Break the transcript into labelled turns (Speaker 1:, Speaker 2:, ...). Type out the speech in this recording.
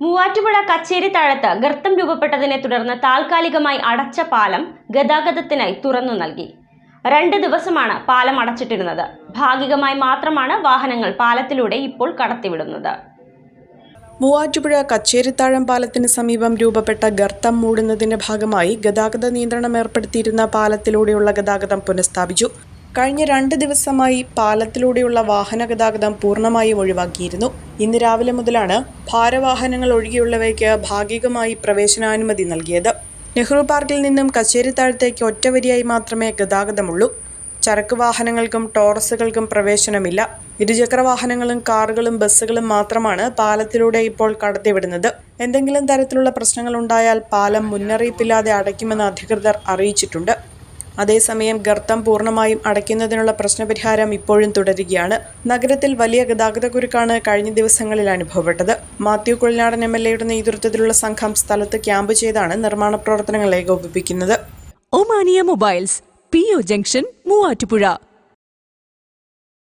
Speaker 1: മൂവാറ്റുപുഴ കച്ചേരി താഴത്ത് ഗർത്തം രൂപപ്പെട്ടതിനെ തുടർന്ന് താൽക്കാലികമായി അടച്ച പാലം ഗതാഗതത്തിനായി തുറന്നു നൽകി. രണ്ട് ദിവസമാണ് പാലം അടച്ചിട്ടിരുന്നത്. ഭാഗികമായി മാത്രമാണ് വാഹനങ്ങൾ പാലത്തിലൂടെ ഇപ്പോൾ കടത്തിവിടുന്നത്.
Speaker 2: മൂവാറ്റുപുഴ കച്ചേരിത്താഴം പാലത്തിന് സമീപം രൂപപ്പെട്ട ഗർത്തം മൂടുന്നതിന്റെ ഭാഗമായി ഗതാഗത നിയന്ത്രണം ഏർപ്പെടുത്തിയിരുന്ന പാലത്തിലൂടെയുള്ള ഗതാഗതം പുനഃസ്ഥാപിച്ചു. കഴിഞ്ഞ രണ്ട് ദിവസമായി പാലത്തിലൂടെയുള്ള വാഹന ഗതാഗതം പൂർണമായും ഒഴിവാക്കിയിരുന്നു. ഇന്ന് രാവിലെ മുതലാണ് ഭാരവാഹനങ്ങൾ ഒഴികെയുള്ളവയ്ക്ക് ഭാഗികമായി പ്രവേശനാനുമതി നൽകിയത്. നെഹ്റു പാർക്കിൽ നിന്നും കച്ചേരിത്താഴത്തേക്ക് ഒറ്റവരിയായി മാത്രമേ ഗതാഗതമുള്ളൂ. ചരക്ക് വാഹനങ്ങൾക്കും ടോറസുകൾക്കും പ്രവേശനമില്ല. ഇരുചക്ര വാഹനങ്ങളും കാറുകളും ബസ്സുകളും മാത്രമാണ് പാലത്തിലൂടെ ഇപ്പോൾ കടത്തിവിടുന്നത്. എന്തെങ്കിലും തരത്തിലുള്ള പ്രശ്നങ്ങൾ ഉണ്ടായാൽ പാലം മുന്നറിയിപ്പില്ലാതെ അടയ്ക്കുമെന്ന് അധികൃതർ അറിയിച്ചിട്ടുണ്ട്. അതേസമയം ഗർത്തം പൂർണമായും അടയ്ക്കുന്നതിനുള്ള പ്രശ്നപരിഹാരം ഇപ്പോഴും തുടരുകയാണ്. നഗരത്തിൽ വലിയ ഗതാഗത കുരുക്കാണ് കഴിഞ്ഞ ദിവസങ്ങളിൽ അനുഭവപ്പെട്ടത്. മാത്യു കുളിനാടൻ എം എൽ എയുടെ നേതൃത്വത്തിലുള്ള സംഘം സ്ഥലത്ത് ക്യാമ്പ് ചെയ്താണ് നിർമ്മാണ പ്രവർത്തനങ്ങൾ ഏകോപിപ്പിക്കുന്നത്.
Speaker 3: Omania mobiles P O junction Muvattupuzha.